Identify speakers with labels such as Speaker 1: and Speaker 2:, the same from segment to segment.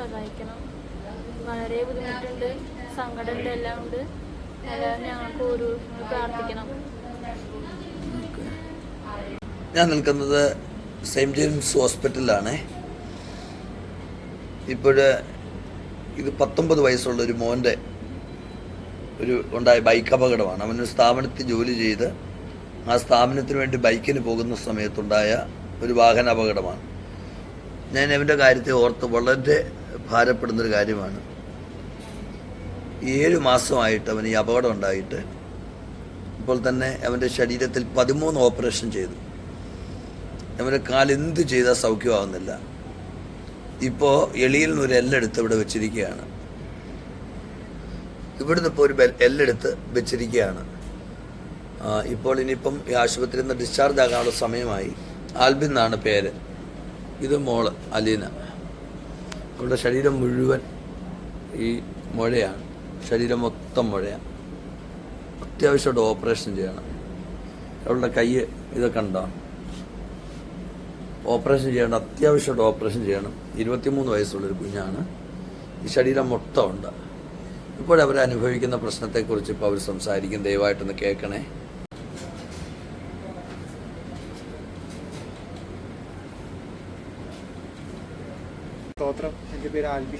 Speaker 1: സഹായിക്കണം. വളരെ ബുദ്ധിമുട്ടുണ്ട് സങ്കടമുണ്ട് എല്ലാം ഉണ്ട് എല്ലാവരും ഞങ്ങൾക്ക് ഒരു പ്രാർത്ഥിക്കണം.
Speaker 2: ഞാൻ നിൽക്കുന്നത് സെയിന്റ് ജെയിംസ് ഹോസ്പിറ്റലിലാണ്. ഇപ്പോഴ് ഇത് പത്തൊമ്പത് വയസ്സുള്ള ഒരു മോന്റെ ഒരു ഉണ്ടായ ബൈക്ക് അപകടമാണ്. അവനൊരു സ്ഥാപനത്തിൽ ജോലി ചെയ്ത് ആ സ്ഥാപനത്തിന് വേണ്ടി ബൈക്കിന് പോകുന്ന സമയത്തുണ്ടായ ഒരു വാഹന അപകടമാണ്. ഞാൻ അവന്റെ കാര്യത്തെ ഓർത്ത് വളരെ ഭാരപ്പെടുന്നൊരു കാര്യമാണ്. ഏഴ് മാസമായിട്ട് അവന് ഈ അപകടം ഉണ്ടായിട്ട് ഇപ്പോൾ തന്നെ അവന്റെ ശരീരത്തിൽ പതിമൂന്ന് ഓപ്പറേഷൻ ചെയ്തു. അവന്റെ കാലെന്ത് ചെയ്താൽ സൗഖ്യമാവുന്നില്ല. ഇപ്പോൾ എളിയിൽ നിന്ന് ഒരു എല്ലെടുത്ത് ഇവിടെ വെച്ചിരിക്കുകയാണ്. ഇവിടുന്ന് ഇപ്പോൾ ഒരു എല്ലെടുത്ത് വെച്ചിരിക്കുകയാണ്. ഇപ്പോൾ ഇനിയിപ്പം ഈ ആശുപത്രിയിൽ നിന്ന് ഡിസ്ചാർജ് ആകാനുള്ള സമയമായി. ആൽബിൻ എന്നാണ് പേര്. ഇത് മോൾ അലീന. അവളുടെ ശരീരം മുഴുവൻ ഈ മുഴയാണ്. ശരീരം മൊത്തം മുഴയാണ്. അത്യാവശ്യമായിട്ട് ഓപ്പറേഷൻ ചെയ്യണം. അവളുടെ കൈ ഇതൊക്കെ ഉണ്ടോ ഓപ്പറേഷൻ ചെയ്യണം അത്യാവശ്യമായിട്ട് ഓപ്പറേഷൻ ചെയ്യണം. ഇരുപത്തിമൂന്ന് വയസ്സുള്ളൊരു കുഞ്ഞാണ്. ഈ ശരീരം മൊത്തം ഉണ്ട് ഇപ്പോഴവർ അനുഭവിക്കുന്ന പ്രശ്നത്തെക്കുറിച്ച് ഇപ്പോൾ അവർ സംസാരിക്കും. ദയവായിട്ടൊന്ന് കേൾക്കണേ
Speaker 3: സ്തോത്രം എന്റെ പേര് ആൽബി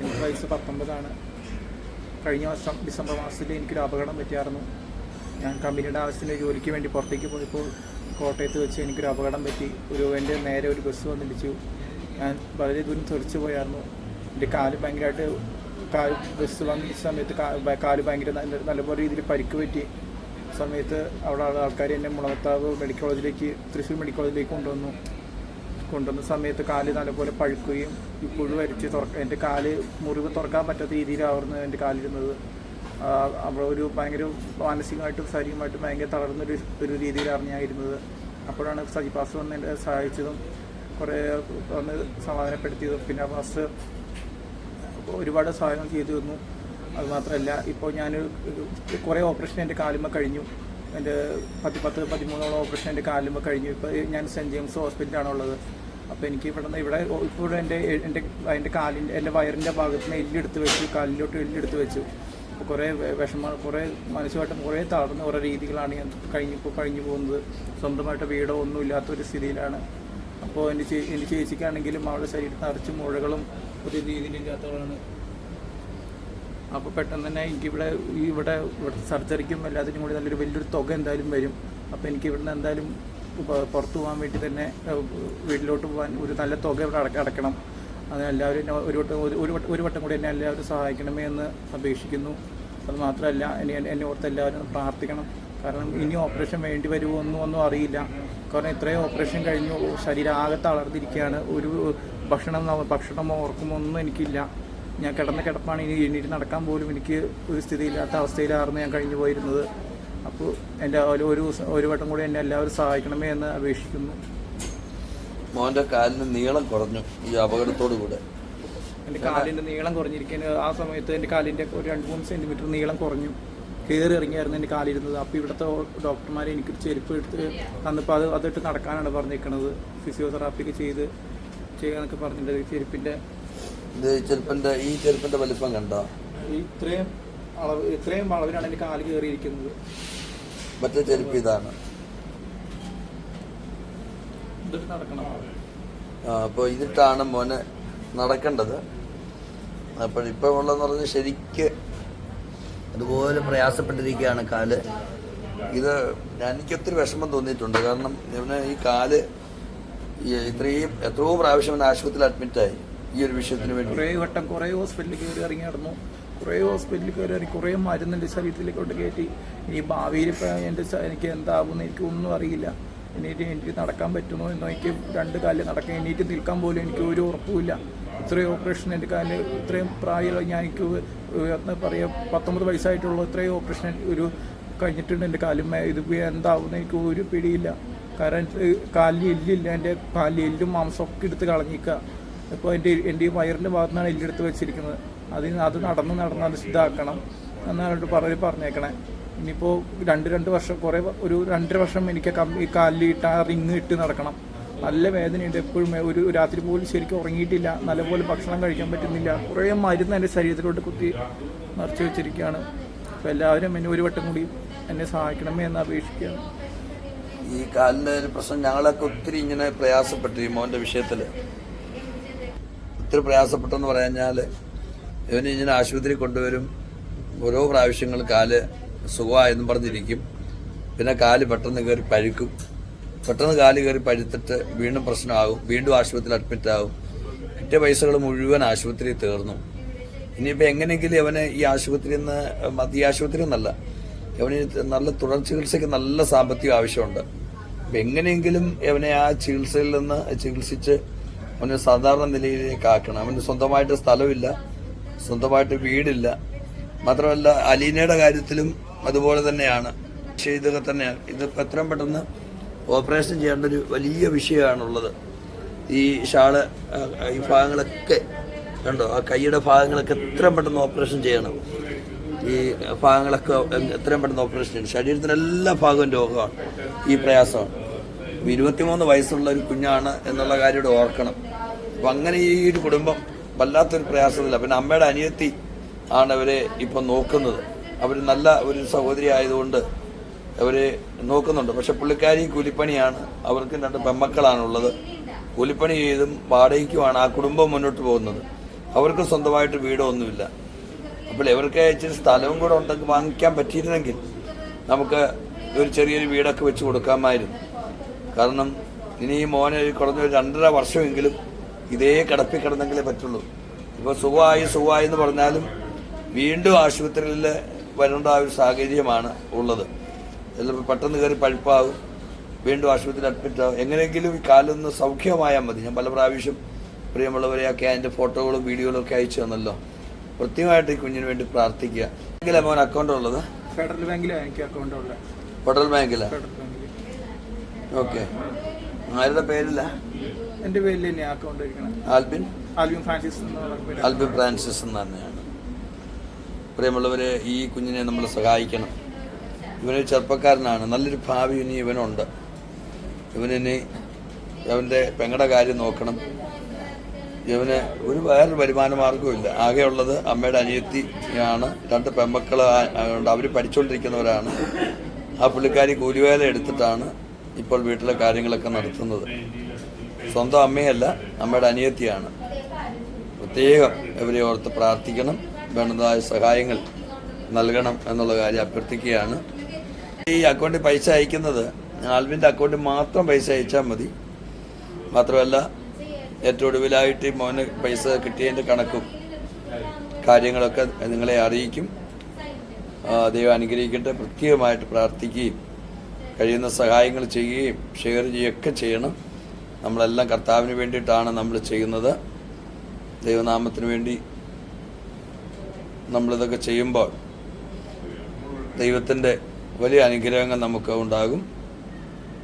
Speaker 3: എനിക്ക് വയസ്സ് പത്തൊമ്പതാണ്. കഴിഞ്ഞ വർഷം ഡിസംബർ മാസത്തിൽ എനിക്കൊരു അപകടം പറ്റിയായിരുന്നു. ഞാൻ കമ്പനിയുടെ ആവശ്യത്തിന് ജോലിക്ക് വേണ്ടി പുറത്തേക്ക് പോയപ്പോൾ കോട്ടയത്ത് വെച്ച് എനിക്കൊരു അപകടം പറ്റി. ഒരു എന്റെ നേരെ ഒരു ബസ് വന്നിടിച്ചു. ഞാൻ വളരെ ദൂരം തെറിച്ച് പോയായിരുന്നു. എന്റെ കാൽ ഭയങ്കരമായിട്ട് കാൽ ബസ് വന്ന സമയത്ത് കാൽ ഭയങ്കര നല്ല നല്ലപോലെ രീതിയിൽ പരിക്ക് പറ്റി. സമയത്ത് അവിടെ ആൾക്കാർ എന്നെ മുളകത്താവ് മെഡിക്കൽ കോളേജിലേക്ക് തൃശ്ശൂർ മെഡിക്കൽ കോളേജിലേക്ക് കൊണ്ടുവന്നു. കൊണ്ടുവന്ന സമയത്ത് കാൽ നല്ലപോലെ പഴുക്കുകയും ഈ പുഴു വരച്ച് തുറക്ക എന്റെ കാൽ മുറിവ് തുറക്കാൻ പറ്റാത്ത രീതിയിലായിരുന്നു എന്റെ കാലിരുന്നത്. അവിടെ ഒരു ഭയങ്കര മാനസികമായിട്ടും ശാരീരികമായിട്ടും ഭയങ്കര തളർന്നൊരു ഒരു രീതിയിലാണ് ഞാൻ ഇരുന്നത്. അപ്പോഴാണ് സജി പാസ് വന്ന് എന്നെ സഹായിച്ചതും കുറേ വന്ന് സമാധാനപ്പെടുത്തിയതും. പിന്നെ പാസ് ഒരുപാട് സഹായങ്ങൾ ചെയ്തു തന്നു അതുമാത്രമല്ല ഇപ്പോൾ ഞാൻ കുറേ ഓപ്പറേഷൻ എന്റെ കാലുമ്മ കഴിഞ്ഞു. എന്റെ പത്ത് പത്ത് പതിമൂന്നോളം ഓപ്പറേഷൻ എന്റെ കാലുമ്മ കഴിഞ്ഞു. ഇപ്പോൾ ഞാൻ സെന്റ് ജെയിംസ് ഹോസ്പിറ്റലാണ് ഉള്ളത് അപ്പോൾ എനിക്ക് ഇവിടെ നിന്ന് ഇവിടെ ഇപ്പോൾ എന്റെ എന്റെ എന്റെ കാലിന്റെ എന്റെ വയറിന്റെ ഭാഗത്ത് നിന്ന് എല്ലെടുത്ത് വെച്ചു. കാലിലോട്ട് എല്ലെടുത്ത് വെച്ചു. അപ്പോൾ കുറേ വിഷമ കുറേ മനസ്സുമായിട്ടും കുറേ തളർന്ന കുറേ രീതികളാണ് ഞാൻ കഴിഞ്ഞു ഇപ്പോൾ കഴിഞ്ഞു പോകുന്നത്. സ്വന്തമായിട്ട് വീടോ ഒന്നും ഇല്ലാത്തൊരു സ്ഥിതിയിലാണ്. അപ്പോൾ എന്റെ ചേ എന്റെ ചേച്ചിക്കാണെങ്കിലും അവളുടെ ശരീരത്തിൽ നിറച്ച് മുഴകളും ഒരു രീതിയിലില്ലാത്തവളാണ് അപ്പോൾ പെട്ടെന്ന് തന്നെ എനിക്കിവിടെ ഇവിടെ ഇവിടെ സർജറിക്കും എല്ലാത്തിനും കൂടി നല്ലൊരു വലിയൊരു തുക എന്തായാലും വരും. അപ്പോൾ എനിക്ക് ഇവിടുന്ന് എന്തായാലും പുറത്തു പോകാൻ വേണ്ടി തന്നെ വീട്ടിലോട്ട് പോകാൻ ഒരു നല്ല തുക ഇവിടെ അടക്ക അടക്കണം. അതിന് എല്ലാവരും എന്നെ ഒരു വട്ടം ഒരു- ഒരു വട്ടം ഒരു വട്ടം കൂടി എന്നെ എല്ലാവരും സഹായിക്കണമേ എന്ന് അപേക്ഷിക്കുന്നു. അത് മാത്രമല്ല എന്നെ എന്നെ ഓർത്ത് എല്ലാവരും പ്രാർത്ഥിക്കണം. കാരണം ഇനി ഓപ്പറേഷൻ വേണ്ടി വരുമോ ഒന്നും ഒന്നും അറിയില്ല. കാരണം ഇത്രയും ഓപ്പറേഷൻ കഴിഞ്ഞു ശരീരം ആകെ തളർന്നിരിക്കുകയാണ്. ഒരു ഭക്ഷണം ഭക്ഷണമോ ഓർക്കുമോ ഒന്നും എനിക്കില്ല. ഞാൻ കിടന്ന കിടപ്പാണ് ഇനി എണീറ്റ് നടക്കാൻ പോലും എനിക്ക് ഒരു സ്ഥിതിയില്ലാത്ത അവസ്ഥയിലായിരുന്നു ഞാൻ കഴിഞ്ഞു പോയിരുന്നത്. അപ്പോൾ എന്റെ ഒരു ഒരു ഒരു വട്ടം കൂടി എന്നെ എല്ലാവരും സഹായിക്കണമേ എന്ന് അപേക്ഷിക്കുന്നു.
Speaker 2: മോന്റെ കാലിന് നീളം കുറഞ്ഞു ഈ അപകടത്തോടു കൂടെ.
Speaker 3: എന്റെ കാലിന്റെ നീളം കുറഞ്ഞിരിക്കാൻ ആ സമയത്ത് എന്റെ കാലിന്റെ ഒരു രണ്ട് മൂന്ന് സെന്റിമീറ്റർ നീളം കുറഞ്ഞു. കയറി ഇറങ്ങിയായിരുന്നു എന്റെ കാലിരുന്നത്. അപ്പോൾ ഇവിടുത്തെ ഡോക്ടർമാർ എനിക്കൊരു ചെരുപ്പ് എടുത്ത് തന്നപ്പോൾ അത് അതിട്ട് നടക്കാനാണ് പറഞ്ഞിരിക്കുന്നത് ഫിസിയോതെറാപ്പിക്ക് ചെയ്ത് ചെയ്യാനൊക്കെ പറഞ്ഞിട്ടുണ്ട് ചെരുപ്പിന്റെ
Speaker 2: ഇത് ചെരുപ്പിന്റെ ഈ ചെരുപ്പിന്റെ വലിപ്പം കണ്ടോ?
Speaker 3: ഇത്രയും അളവ് ഇത്രയും അളവിലാണ് എന്റെ കാൽ കയറിയിരിക്കുന്നത്.
Speaker 2: മറ്റേ ചെരുപ്പ് ഇതാണ്.
Speaker 3: ഇതിട്ട്
Speaker 2: അപ്പോൾ ഇതിട്ടാണ് മോനെ നടക്കേണ്ടത്. അപ്പോൾ ഇപ്പോൾ ഉള്ളതെന്ന് പറഞ്ഞാൽ ശരിക്ക് അതുപോലെ പ്രയാസപ്പെട്ടിരിക്കുകയാണ് കാൽ. ഇത് ഞാൻ എനിക്ക് ഒത്തിരി വിഷമം തോന്നിയിട്ടുണ്ട്. കാരണം ഇവന് ഈ കാൽ ഇത്രയും എത്രയോ പ്രാവശ്യം ആശുപത്രിയിൽ അഡ്മിറ്റായി ഈ ഒരു വിഷയത്തിന് വേണ്ടി.
Speaker 3: കുറേ വട്ടം കുറേ ഹോസ്പിറ്റലിൽ കയറി ഇറങ്ങി നടന്നു. കുറേ ഹോസ്പിറ്റലിൽ കയറി ഇറങ്ങി കുറേ മരുന്ന് എന്റെ ശരീരത്തിലേക്ക് കൊണ്ട് കയറ്റി. ഇനി ഭാവിയിൽ ഇപ്പോൾ എന്റെ എനിക്ക് എന്താകുമെന്ന് എനിക്ക് ഒന്നും അറിയില്ല. എനിക്ക് എനിക്ക് നടക്കാൻ പറ്റുമോ എന്നോ എനിക്ക് രണ്ട് കാലിൽ നടക്കാൻ എണീറ്റ് നിൽക്കാൻ പോലും എനിക്ക് ഒരു ഉറപ്പുമില്ല ഇത്രയും ഓപ്പറേഷൻ എന്റെ കാലിൽ ഇത്രയും പ്രായമുള്ള ഞാൻ എനിക്ക് എന്ന് പറയാം പത്തൊമ്പത് വയസ്സായിട്ടുള്ള ഇത്രയും ഓപ്പറേഷൻ ഒരു കഴിഞ്ഞിട്ടുണ്ട് എന്റെ കാലും ഇത് എന്താവുമെന്ന് എനിക്ക് ഒരു പിടിയില്ല. കാരണം കാലിൽ എല്ലില്ല എന്റെ കാലിൽ എല്ലും മാംസമൊക്കെ എടുത്ത് കളഞ്ഞിക്കുക ഇപ്പോൾ എന്റെ എന്റെ ഈ വയറിന്റെ ഭാഗത്തു നിന്നാണ് എല്ലെടുത്ത് വെച്ചിരിക്കുന്നത്. അതിന് അത് നടന്ന് നടന്ന് അത് ഇതാക്കണം എന്നാണ് പറഞ്ഞ് പറഞ്ഞേക്കണേ. ഇനിയിപ്പോൾ രണ്ട് രണ്ട് വർഷം കുറേ ഒരു രണ്ടര വർഷം എനിക്ക് ഈ കാലിൽ ഇട്ട് ആ റിങ് ഇട്ട് നടക്കണം. നല്ല വേദനയുണ്ട് എപ്പോഴും. ഒരു രാത്രി പോലും ശരിക്കും ഉറങ്ങിയിട്ടില്ല. നല്ലപോലെ ഭക്ഷണം കഴിക്കാൻ പറ്റുന്നില്ല. കുറേ മരുന്ന് എന്റെ ശരീരത്തിലോട്ട് കുത്തി നിറച്ച് വെച്ചിരിക്കുകയാണ്. അപ്പോൾ എല്ലാവരും എന്നെ ഒരു വട്ടം കൂടി എന്നെ സഹായിക്കണമേ എന്ന് അപേക്ഷിക്കുകയാണ്.
Speaker 2: ഈ കാലിന്റെ ഒരു പ്രശ്നം ഞങ്ങളൊക്കെ ഒത്തിരി ഇങ്ങനെ പ്രയാസപ്പെട്ടു ഈ മോന്റെ വിഷയത്തിൽ. ഒത്തിരി പ്രയാസപ്പെട്ടെന്ന് പറഞ്ഞാൽ ഇവന് ഇങ്ങനെ ആശുപത്രി കൊണ്ടുവരും. ഓരോ പ്രാവശ്യങ്ങൾ കാൽ സുഖമായെന്നും പറഞ്ഞിരിക്കും. പിന്നെ കാൽ പെട്ടെന്ന് കയറി പഴുക്കും. പെട്ടെന്ന് കാൽ കയറി പഴുത്തിട്ട് വീണ്ടും പ്രശ്നമാകും. വീണ്ടും ആശുപത്രിയിൽ അഡ്മിറ്റ് ആകും കിട്ടിയ പൈസകൾ മുഴുവൻ ആശുപത്രിയിൽ തീർന്നു. ഇനിയിപ്പോൾ എങ്ങനെയെങ്കിലും അവന് ഈ ആശുപത്രിയിൽ നിന്ന് മതി ആശുപത്രി എന്നല്ല അവന് നല്ല തുടർ ചികിത്സയ്ക്ക് നല്ല സാമ്പത്തിക ആവശ്യമുണ്ട്. അപ്പം എങ്ങനെയെങ്കിലും അവനെ ആ ചികിത്സയിൽ നിന്ന് ചികിത്സിച്ച് അവനെ സാധാരണ നിലയിലേക്ക് ആക്കണം. അവന് സ്വന്തമായിട്ട് സ്ഥലമില്ല സ്വന്തമായിട്ട് വീടില്ല. മാത്രമല്ല അലീനയുടെ കാര്യത്തിലും അതുപോലെ തന്നെയാണ്. പക്ഷേ ഇതൊക്കെ തന്നെയാണ് ഇതിപ്പോൾ എത്രയും പെട്ടെന്ന് ഓപ്പറേഷൻ ചെയ്യേണ്ട ഒരു വലിയ വിഷയമാണുള്ളത്. ഈ ഷാൾ ഈ ഭാഗങ്ങളൊക്കെ കണ്ടോ? ആ കൈയുടെ ഭാഗങ്ങളൊക്കെ എത്രയും പെട്ടെന്ന് ഓപ്പറേഷൻ ചെയ്യണം. ഈ ഭാഗങ്ങളൊക്കെ എത്രയും പെട്ടെന്ന് ഓപ്പറേഷൻ ചെയ്യണം. ശരീരത്തിന്റെ എല്ലാ ഭാഗവും രോഗമാണ്. ഈ പ്രയാസമാണ്. അപ്പോൾ ഇരുപത്തിമൂന്ന് വയസ്സുള്ള ഒരു കുഞ്ഞാണ് എന്നുള്ള കാര്യം ഓർക്കണം. അപ്പം അങ്ങനെ ഈ ഒരു കുടുംബം വല്ലാത്തൊരു പ്രയാസത്തില്ല പിന്നെ അമ്മയുടെ അനിയത്തി ആണ് അവരെ ഇപ്പം നോക്കുന്നത്. അവർ നല്ല ഒരു സഹോദരി ആയതുകൊണ്ട് അവരെ നോക്കുന്നുണ്ട്. പക്ഷെ പുള്ളിക്കാരി കൂലിപ്പണിയാണ്. അവർക്ക് രണ്ട് പെമ്മക്കളാണുള്ളത്. കൂലിപ്പണി ചെയ്തും വാടകയ്ക്കുമാണ് ആ കുടുംബം മുന്നോട്ട് പോകുന്നത്. അവർക്ക് സ്വന്തമായിട്ട് വീടൊന്നുമില്ല. അപ്പോൾ ഇവർക്ക് ഇച്ചിരി സ്ഥലവും കൂടെ ഉണ്ടെങ്കിൽ വാങ്ങിക്കാൻ പറ്റിയിരുന്നെങ്കിൽ നമുക്ക് ഒരു ചെറിയൊരു വീടൊക്കെ വെച്ച് കൊടുക്കാമായിരുന്നു. കാരണം ഇനി ഈ മോനെ കുറഞ്ഞ രണ്ടര വർഷമെങ്കിലും ഇതേ കിടപ്പിൽ കിടന്നെങ്കിലേ പറ്റുള്ളൂ. ഇപ്പോൾ സുഖമായി സുഖമായി എന്ന് പറഞ്ഞാലും വീണ്ടും ആശുപത്രിയിൽ വരേണ്ട ഒരു സാഹചര്യമാണ് ഉള്ളത്. ചിലപ്പോൾ പെട്ടെന്ന് കയറി പഴുപ്പാകും. വീണ്ടും ആശുപത്രിയിൽ അഡ്മിറ്റ് ആകും. എങ്ങനെയെങ്കിലും ഈ കാലൊന്ന് സൗഖ്യമായാൽ മതി. ഞാൻ പല പ്രാവശ്യം പ്രിയമുള്ളവരെയൊക്കെ അതിന്റെ ഫോട്ടോകളും വീഡിയോകളും ഒക്കെ അയച്ചു തന്നല്ലോ. കൃത്യമായിട്ട് ഈ കുഞ്ഞിന് വേണ്ടി പ്രാർത്ഥിക്കുക. എങ്കിലും മോൻ അക്കൗണ്ട് ഉള്ളത്?
Speaker 3: ഫെഡറൽ ബാങ്കിലാണ് എനിക്ക് അക്കൗണ്ട് ഉള്ളത്.
Speaker 2: ഫെഡറൽ ബാങ്കിലാണ് ഓക്കെ. ആരുടെ പേരില്ല
Speaker 3: എന്റെ പേരിൽ തന്നെ account
Speaker 2: Albin?
Speaker 3: Albin Francis
Speaker 2: Albin Francis എന്ന് തന്നെയാണ്. പ്രിയമുള്ളവരെ ഈ കുഞ്ഞിനെ നമ്മൾ സഹായിക്കണം. ഇവനൊരു ചെറുപ്പക്കാരനാണ്. നല്ലൊരു ഭാവി ഇനി ഇവനുണ്ട്. ഇവനിനി അവന്റെ പെങ്ങളുടെ കാര്യം നോക്കണം. ഇവന് ഒരു വേറൊരു വരുമാന മാർഗവും ഇല്ല. ആകെയുള്ളത് അമ്മയുടെ അനിയത്തിയാണ്. രണ്ട് പെമ്മക്കൾ ഉണ്ട്. അവർ പഠിച്ചുകൊണ്ടിരിക്കുന്നവരാണ് ആ പുള്ളിക്കാരി കൂലിവേല എടുത്തിട്ടാണ് ഇപ്പോൾ വീട്ടിലെ കാര്യങ്ങളൊക്കെ നടത്തുന്നത്. സ്വന്തം അമ്മയല്ല അമ്മയുടെ അനിയത്തിയാണ്. പ്രത്യേകം ഇവരെ ഓർത്ത് പ്രാർത്ഥിക്കണം. വേണ്ടതായ സഹായങ്ങൾ നൽകണം എന്നുള്ള കാര്യം അഭ്യർത്ഥിക്കുകയാണ്. ഈ അക്കൗണ്ടിൽ പൈസ അയക്കുന്നത് ആൽവിന്റെ അക്കൗണ്ടിൽ മാത്രം പൈസ അയച്ചാൽ മതി. മാത്രമല്ല ഏറ്റവും ഒടുവിലായിട്ട് മോന് പൈസ കിട്ടിയതിന്റെ കണക്കും കാര്യങ്ങളൊക്കെ നിങ്ങളെ അറിയിക്കും. ദൈവം അനുഗ്രഹിക്കട്ടെ. പ്രത്യേകമായിട്ട് പ്രാർത്ഥിക്കുകയും കഴിയുന്ന സഹായങ്ങൾ ചെയ്യുകയും ഷെയർ ചെയ്യുകയൊക്കെ ചെയ്യണം. നമ്മളെല്ലാം കർത്താവിന് വേണ്ടിയിട്ടാണ് നമ്മൾ ചെയ്യുന്നത്. ദൈവനാമത്തിന് വേണ്ടി നമ്മളിതൊക്കെ ചെയ്യുമ്പോൾ ദൈവത്തിന്റെ വലിയ അനുഗ്രഹങ്ങൾ നമുക്ക് ഉണ്ടാകും.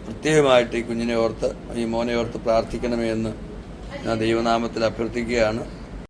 Speaker 2: പ്രത്യേകമായിട്ട് ഈ കുഞ്ഞിനെ ഓർത്ത് ഈ മോനെ ഓർത്ത് പ്രാർത്ഥിക്കണമേ എന്ന് ഞാൻ ദൈവനാമത്തിൽ അഭ്യർത്ഥിക്കുകയാണ്.